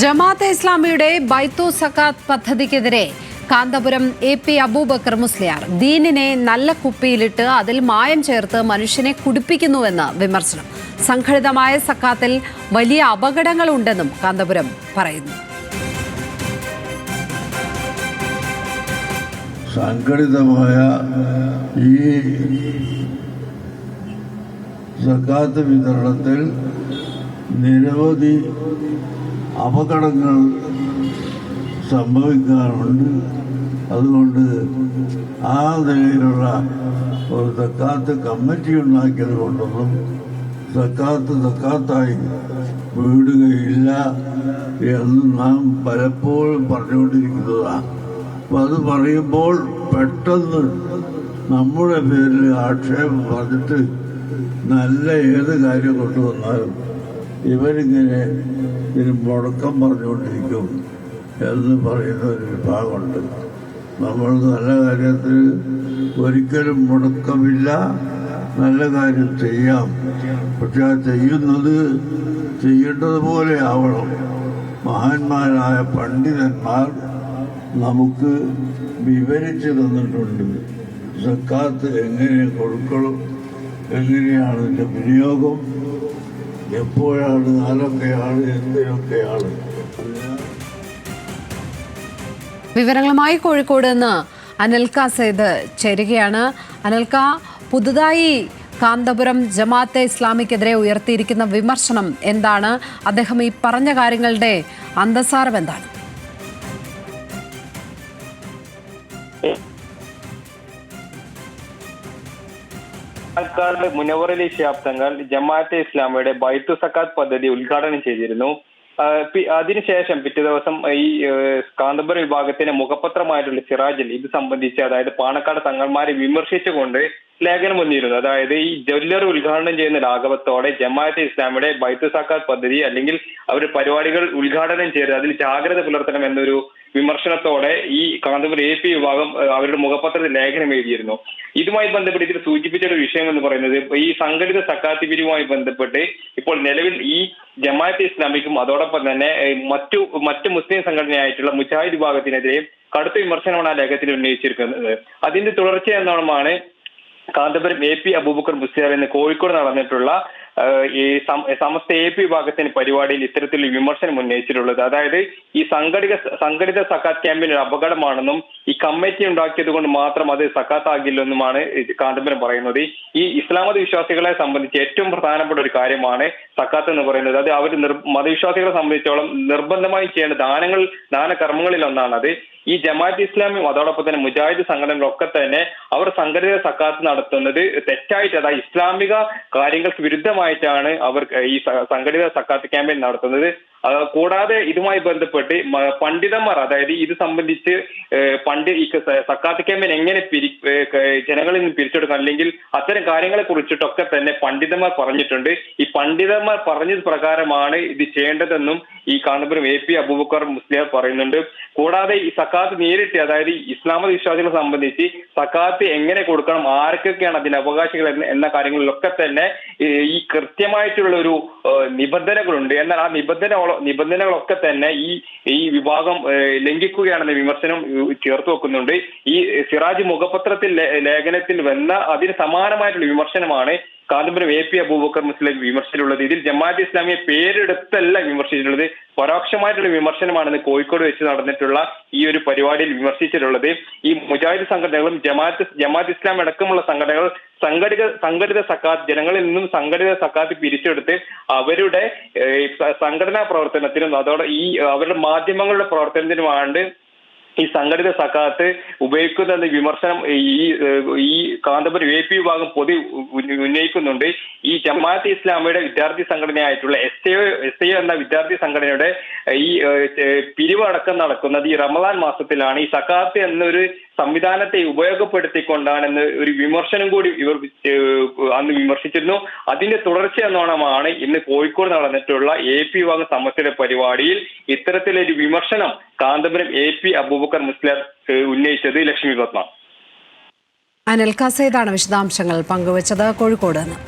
ജമാഅത്തെ ഇസ്ലാമിയുടെ ബൈത്തു സക്കാത്ത് പദ്ധതിക്കെതിരെ കാന്തപുരം എ പി അബൂബക്കർ മുസ്ലിയാർ ദീനിനെ നല്ല കുപ്പിയിലിട്ട് അതിൽ മായം ചേർത്ത് മനുഷ്യനെ കുടിപ്പിക്കുന്നുവെന്ന് വിമർശനം. സംഘടിതമായ സക്കാത്തിൽ വലിയ അപകടങ്ങളുണ്ടെന്നും കാന്തപുരം പറയുന്നു. സംഘടിതമായ ഈ സക്കാത്ത് വിതരണത്തിൽ നിരവധി അപകടങ്ങൾ സംഭവിക്കാറുണ്ട്. അതുകൊണ്ട് ആ നിലയിലുള്ള ഒരു സക്കാത്ത് കമ്മിറ്റി ഉണ്ടാക്കിയത് കൊണ്ടൊന്നും സക്കാത്ത് തക്കാത്തായി വീടുകയില്ല എന്ന് നാം പലപ്പോഴും പറഞ്ഞുകൊണ്ടിരിക്കുന്നതാണ്. അപ്പം അത് പറയുമ്പോൾ പെട്ടെന്ന് നമ്മുടെ പേരിൽ ആക്ഷേപം പറഞ്ഞിട്ട് നല്ല ഏത് കാര്യം കൊണ്ടുവന്നാലും ഇവരിങ്ങനെ ഇതിന് മുടക്കം പറഞ്ഞുകൊണ്ടിരിക്കും എന്ന് പറയുന്ന ഒരു വിഭാഗമുണ്ട്. നമ്മൾ നല്ല കാര്യത്തിൽ ഒരിക്കലും മുടക്കമില്ല. നല്ല കാര്യം ചെയ്യാം. പക്ഷെ ആ ചെയ്യുന്നത് ചെയ്യേണ്ടതുപോലെ ആവണം. മഹാന്മാരായ പണ്ഡിതന്മാർ നമുക്ക് വിവരിച്ചു തന്നിട്ടുണ്ട്. സക്കാത്ത് എങ്ങനെ കൊടുക്കണം? എങ്ങനെയാണ് ഇതിന്റെ വിനിയോഗം? എപ്പോഴാണ് ആരൊക്കെയാണ് എന്തിനൊക്കെയാണ്? വിവരങ്ങളുമായി കോഴിക്കോട് നിന്ന് അനൽക്ക സെയ്ത് ചേരുകയാണ്. അനൽക്ക പുതുതായി കാന്തപുരം ജമാഅത്തെ ഇസ്ലാമിക്കെതിരെ ഉയർത്തിയിരിക്കുന്ന വിമർശനം എന്താണ്? അദ്ദേഹം ഈ പറഞ്ഞ കാര്യങ്ങളുടെ അന്തസാരം എന്താണ്? പാലക്കാട് മുനവറലി ശാബ്ദങ്ങൾ ജമാഅത്തെ ഇസ്ലാമിയുടെ ബൈത്തു സക്കാത്ത് പദ്ധതി ഉദ്ഘാടനം ചെയ്തിരുന്നു. അതിനുശേഷം പിറ്റേ ദിവസം ഈ കാന്തപുരം വിഭാഗത്തിന്റെ മുഖപത്രമായിട്ടുള്ള സിറാജിൽ ഇത് സംബന്ധിച്ച് അതായത് പാണക്കാട് തങ്ങന്മാരെ വിമർശിച്ചുകൊണ്ട് ലേഖനം വന്നിരുന്നു. അതായത് ഈ ജ്വല്ലർ ഉദ്ഘാടനം ചെയ്യുന്ന ലാഘവത്തോടെ ജമാഅത്തെ ഇസ്ലാമിയുടെ ബൈത്തു സക്കാത്ത് പദ്ധതി അല്ലെങ്കിൽ അവർ പരിപാടികൾ ഉദ്ഘാടനം ചെയ്ത് അതിൽ ജാഗ്രത പുലർത്തണം എന്നൊരു വിമർശനത്തോടെ ഈ കാന്തപുരം എ പി വിഭാഗം അവരുടെ മുഖപത്രത്തിൽ ലേഖനം എഴുതിയിരുന്നു. ഇതുമായി ബന്ധപ്പെട്ട് ഇതിൽ സൂചിപ്പിച്ച ഒരു വിഷയം എന്ന് പറയുന്നത് ഈ സംഘടിത സക്കാത്തി പിരിവുമായി ബന്ധപ്പെട്ട് ഇപ്പോൾ നിലവിൽ ഈ ജമാഅത്ത് ഇസ്ലാമിക്കും അതോടൊപ്പം തന്നെ മറ്റു മറ്റു മുസ്ലിം സംഘടനയായിട്ടുള്ള മുജാഹിദ് വിഭാഗത്തിനെതിരെ കടുത്ത വിമർശനമാണ് ആ ലേഖനത്തിൽ ഉന്നയിച്ചിരിക്കുന്നത്. അതിന്റെ തുടർച്ച എന്നോണമാണ് കാന്തപുരം എ പി അബൂബക്കർ മുസ്ലിയാർ എന്ന് കോഴിക്കോട് നടന്നിട്ടുള്ള ഈ സമസ്ത എ പി വിഭാഗത്തിന് പരിപാടിയിൽ ഇത്തരത്തിൽ വിമർശനം ഉന്നയിച്ചിട്ടുള്ളത്. അതായത് ഈ സംഘടിത സംഘടിത സക്കാത്ത് ക്യാമ്പിന് ഒരു അപകടമാണെന്നും ഈ കമ്മിറ്റി ഉണ്ടാക്കിയത് കൊണ്ട് മാത്രം അത് സക്കാത്ത് ആകില്ലെന്നുമാണ് ഇത് കാന്തപുരം പറയുന്നത്. ഈ ഇസ്ലാമത വിശ്വാസികളെ സംബന്ധിച്ച് ഏറ്റവും പ്രധാനപ്പെട്ട ഒരു കാര്യമാണ് സക്കാത്ത് എന്ന് പറയുന്നത്. അത് അവർ മതവിശ്വാസികളെ സംബന്ധിച്ചോളം നിർബന്ധമായി ചെയ്യേണ്ട ദാനങ്ങൾ ദാനകർമ്മങ്ങളിൽ ഒന്നാണത് ഈ ജമാഅത്ത് ഇസ്ലാമിയും അതോടൊപ്പം തന്നെ മുജാഹിദ് സംഘടനകളൊക്കെ തന്നെ അവർ സംഘടിത സക്കാത്ത് നടത്തുന്നത് തെറ്റായിട്ട് അതായത് ഇസ്ലാമിക കാര്യങ്ങൾക്ക് വിരുദ്ധമായിട്ടാണ് അവർ ഈ സംഘടിത സക്കാത്ത് ക്യാമ്പയിൻ നടത്തുന്നത്. കൂടാതെ ഇതുമായി ബന്ധപ്പെട്ട് പണ്ഡിതന്മാർ അതായത് ഇത് സംബന്ധിച്ച് പണ്ട് ഈ സക്കാത്ത് എങ്ങനെ പിരി ജനങ്ങളിൽ നിന്ന് പിരിച്ചെടുക്കാം അല്ലെങ്കിൽ അത്തരം കാര്യങ്ങളെ കുറിച്ചിട്ടൊക്കെ തന്നെ പണ്ഡിതന്മാർ പറഞ്ഞിട്ടുണ്ട്. ഈ പണ്ഡിതന്മാർ പറഞ്ഞത് പ്രകാരമാണ് ഇത് ചെയ്യേണ്ടതെന്നും ഈ കാന്തപുരം എ പി അബൂബക്കർ മുസ്ലിയാർ പറയുന്നുണ്ട്. കൂടാതെ ഈ സക്കാത്ത് നേരിട്ട് അതായത് ഇസ്ലാമ വിശ്വാസികളെ സംബന്ധിച്ച് സക്കാത്ത് എങ്ങനെ കൊടുക്കണം ആർക്കൊക്കെയാണ് അതിന്റെ അവകാശികൾ എന്ന- കാര്യങ്ങളിലൊക്കെ തന്നെ ഈ കൃത്യമായിട്ടുള്ള ഒരു നിബന്ധനകളുണ്ട്. എന്നാൽ ആ നിബന്ധന നിബന്ധനകളൊക്കെ തന്നെ ഈ ഈ വിഭാഗം ലംഘിക്കുകയാണെന്ന വിമർശനം ചേർത്ത് വെക്കുന്നുണ്ട്. ഈ സിറാജ് മുഖപത്രത്തിൽ ലേഖനത്തിൽ വന്ന അതിന് സമാനമായിട്ടുള്ള വിമർശനമാണ് കാന്തപുരം എ പി അബൂബക്കർ മുസ്ലിം വിമർശിച്ചിട്ടുള്ളത് ഇതിൽ ജമാഅത്ത് ഇസ്ലാമിയെ പേരെടുത്തല്ല വിമർശിച്ചിട്ടുള്ളത്. പരോക്ഷമായിട്ടുള്ള വിമർശനമാണെന്ന് കോഴിക്കോട് വെച്ച് നടന്നിട്ടുള്ള ഈ ഒരു പരിപാടിയിൽ വിമർശിച്ചിട്ടുള്ളത്. ഈ മുജാഹിദ് സംഘടനകളും ജമാഅത്ത് ജമാഅത്ത് ഇസ്ലാം അടക്കമുള്ള സംഘടനകൾ സംഘടിത സംഘടിത സക്കാത്ത് ജനങ്ങളിൽ നിന്നും സംഘടിത സക്കാത്ത് പിരിച്ചെടുത്ത് അവരുടെ സംഘടനാ പ്രവർത്തനത്തിനും അതോടെ ഈ അവരുടെ മാധ്യമങ്ങളുടെ പ്രവർത്തനത്തിനുമാണ് ഈ സംഘടിത സക്കാത്ത് ഉപയോഗിക്കുന്ന വിമർശനം ഈ ഈ കാന്തപുരം എ പി വിഭാഗം പൊതു ഉന്ന- ഉന്നയിക്കുന്നുണ്ട്. ഈ ജമാഅത്ത് ഇസ്ലാമിയുടെ വിദ്യാർത്ഥി സംഘടനയായിട്ടുള്ള എസ് എ എസ് എ എന്ന വിദ്യാർത്ഥി സംഘടനയുടെ ഈ ഏഹ്, ഏഹ്, പിരിവ് അടക്കം നടക്കുന്നത് ഈ റമദാൻ മാസത്തിലാണ്. ഈ സക്കാത്ത് എന്നൊരു സംവിധാനത്തെ ഉപയോഗപ്പെടുത്തിക്കൊണ്ടാണെന്ന് ഒരു വിമർശനം കൂടി ഇവർ അന്ന് വിമർശിച്ചിരുന്നു. അതിന്റെ തുടർച്ച എന്നോണമാണ് ഇന്ന് കോഴിക്കോട് നടന്നിട്ടുള്ള എ പി വിഭാഗം സമസ്യയുടെ പരിപാടിയിൽ ഇത്തരത്തിലൊരു വിമർശനം കാന്തപുരം എ പി അബൂബക്കർ മുസ്ലിം ഉന്നയിച്ചത് ലക്ഷ്മി പത്മ. അനിൽ ക വിശദാംശങ്ങൾ പങ്കുവച്ചത് കോഴിക്കോട് നിന്ന്.